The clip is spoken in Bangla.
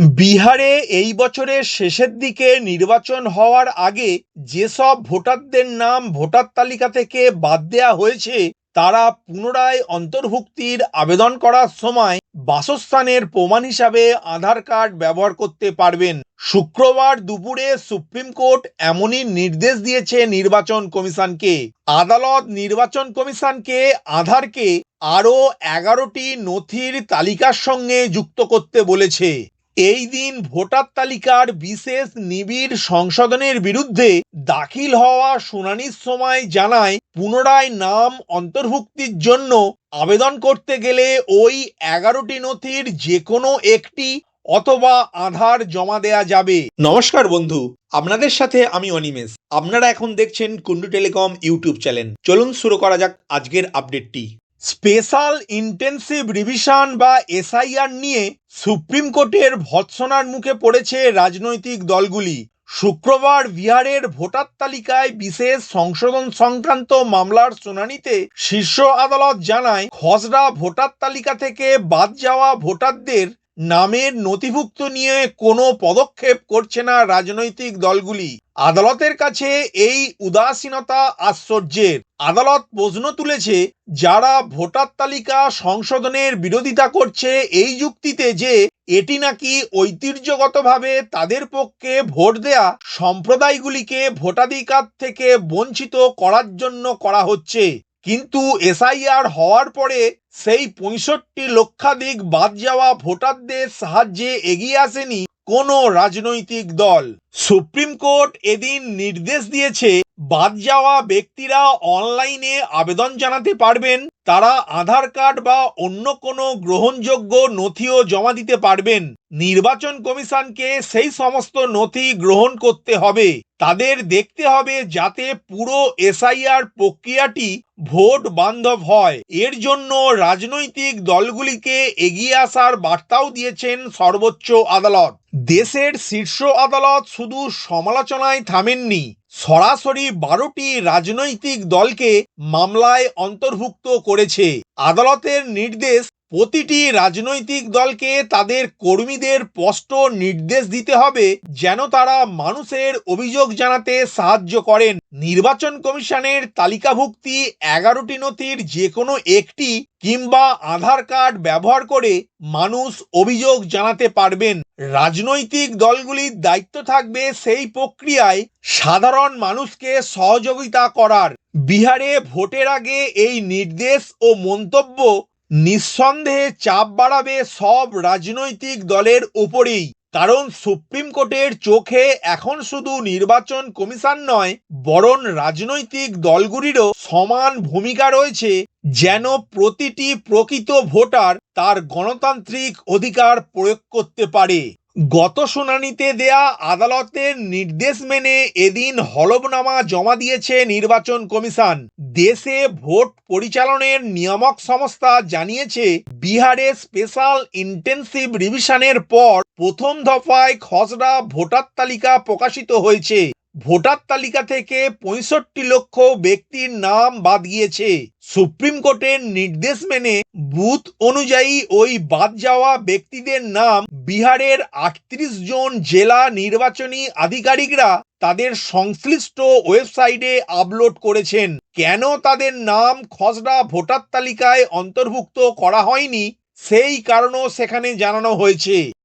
বিহারে এই বছরের শেষের দিকে নির্বাচন হওয়ার আগে যেসব ভোটারদের নাম ভোটার তালিকা থেকে বাদ দেওয়া হয়েছে, তারা পুনরায় অন্তর্ভুক্তির আবেদন করার সময় বাসস্থানের প্রমাণ হিসাবে আধার কার্ড ব্যবহার করতে পারবেন। শুক্রবার দুপুরে সুপ্রিম কোর্ট এমনই নির্দেশ দিয়েছে নির্বাচন কমিশনকে। আদালত নির্বাচন কমিশনকে আধারকে আরও এগারোটি নথির তালিকার সঙ্গে যুক্ত করতে বলেছে। এই দিন ভোটার তালিকার বিশেষ নিবিড় সংশোধনের বিরুদ্ধে দাখিল হওয়া শুনানির সময় জানায়, পুনরায় নাম অন্তর্ভুক্তির জন্য আবেদন করতে গেলে ওই এগারোটি নথির যে কোনো একটি অথবা আধার জমা দেয়া যাবে। নমস্কার বন্ধু, আপনাদের সাথে আমি অনিমেষ। আপনারা এখন দেখছেন কুন্ডু টেলিকম ইউটিউব চ্যানেল। চলুন শুরু করা যাক আজকের আপডেটটি। স্পেশাল ইন্টেন্সিভ রিভিশন বা এসআইআর নিয়ে সুপ্রিম কোর্টের ভৎসনার মুখে পড়েছে রাজনৈতিক দলগুলি। শুক্রবার বিহারের ভোটার তালিকায় বিশেষ সংশোধন সংক্রান্ত মামলার শুনানিতে শীর্ষ আদালত জানায়, খসড়া ভোটার তালিকা থেকে বাদ যাওয়া ভোটারদের নামের নথিভুক্ত নিয়ে কোনো পদক্ষেপ করছে না রাজনৈতিক দলগুলি। আদালতের কাছে এই উদাসীনতা আশ্চর্যের। আদালত প্রশ্ন তুলেছে, যারা ভোটার তালিকা সংশোধনের বিরোধিতা করছে এই যুক্তিতে যে এটি নাকি ঐতিহ্যগতভাবে তাদের পক্ষে ভোট দেয়া সম্প্রদায়গুলিকে ভোটাধিকার থেকে বঞ্চিত করার জন্য করা হচ্ছে। কিন্তু এসআইআর হওয়ার পরে সেই পঁয়ষট্টি লক্ষাধিক বাদ যাওয়া ভোটারদের সাহায্যে এগিয়ে আসেনি কোনো রাজনৈতিক দল। সুপ্রিম কোর্ট এদিন নির্দেশ দিয়েছে, বাদ যাওয়া ব্যক্তিরা অনলাইনে আবেদন জানাতে পারবেন, তারা আধার কার্ড বা অন্য কোনো গ্রহণযোগ্য নথিও জমা দিতে পারবেন। নির্বাচন কমিশনকে সেই সমস্ত নথি গ্রহণ করতে হবে। তাদের দেখতে হবে যাতে পুরো এসআইআর প্রক্রিয়াটি ভোট বান্ধব হয়। এর জন্য রাজনৈতিক দলগুলিকে এগিয়ে আসার বার্তাও দিয়েছেন সর্বোচ্চ আদালত। দেশের শীর্ষ আদালত শুধু সমালোচনায় থামেননি সরাসরি বারোটি রাজনৈতিক দলকে মামলায় অন্তর্ভুক্ত করেছে। আদালতের নির্দেশ প্রতিটি রাজনৈতিক দলকে তাদের কর্মীদের স্পষ্ট নির্দেশ দিতে হবে যেন তারা মানুষের অভিযোগ জানাতে সাহায্য করেন। নির্বাচন কমিশনের তালিকাভুক্তি এগারোটি নথির যে কোনো একটি কিংবা আধার কার্ড ব্যবহার করে মানুষ অভিযোগ জানাতে পারবেন। রাজনৈতিক দলগুলির দায়িত্ব থাকবে সেই প্রক্রিয়ায় সাধারণ মানুষকে সহযোগিতা করার। বিহারে ভোটের আগে এই নির্দেশ ও মন্তব্য নিঃসন্দেহে চাপ বাড়াবে সব রাজনৈতিক দলের ওপরেই কারণ সুপ্রিম কোর্টের চোখে এখন শুধু নির্বাচন কমিশন নয়, বরং রাজনৈতিক দলগুলিরও সমান ভূমিকা রয়েছে, যেন প্রতিটি প্রকৃত ভোটার তার গণতান্ত্রিক অধিকার প্রয়োগ করতে পারে। গত শুনানিতে দেয়া আদালতের নির্দেশ মেনে এদিন হলফনামা জমা দিয়েছে নির্বাচন কমিশন। দেশে ভোট পরিচালনের নিয়ামক সংস্থা জানিয়েছে, বিহারে স্পেশাল ইন্টেন্সিভ রিভিশনের পর প্রথম দফায় খসড়া ভোটার তালিকা প্রকাশিত হয়েছে। ভোটার তালিকা থেকে পঁয়ষট্টি লক্ষ ব্যক্তির নাম বাদ গিয়েছে। সুপ্রিম কোর্টের নির্দেশ মেনে বুথ অনুযায়ী ওই বাদ যাওয়া ব্যক্তিদের নাম বিহারের আটত্রিশ জন জেলা নির্বাচনী আধিকারিকরা তাদের সংশ্লিষ্ট ওয়েবসাইটে আপলোড করেছেন। কেন তাদের নাম খসড়া ভোটার তালিকায় অন্তর্ভুক্ত করা হয়নি, সেই কারণও সেখানে জানানো হয়েছে।